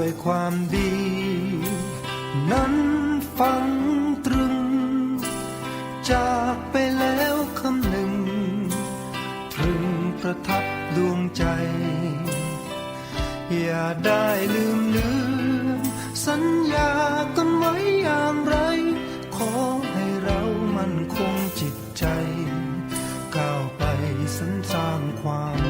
ด้วยความดี นั้นฟังตรึง จากไปแล้วคำหนึ่งตรึงประทับดวงใจ อย่าได้ลืมเลือนสัญญากันไว้อย่างไร ขอให้เรามันคงจิตใจ ก้าวไปสรรสร้างความ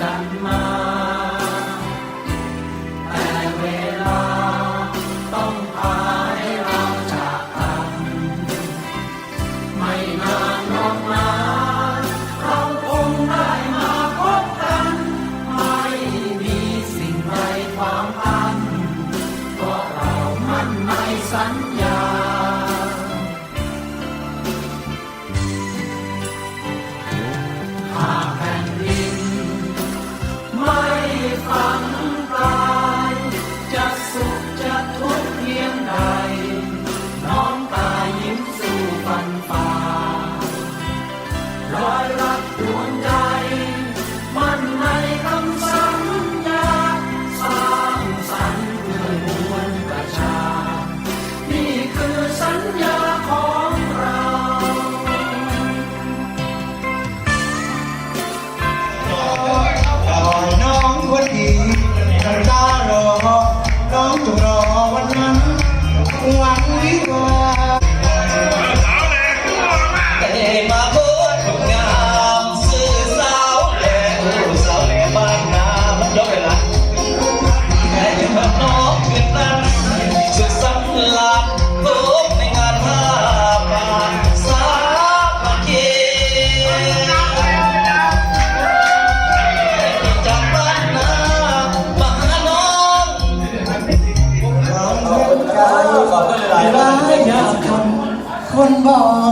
กันมา ร้า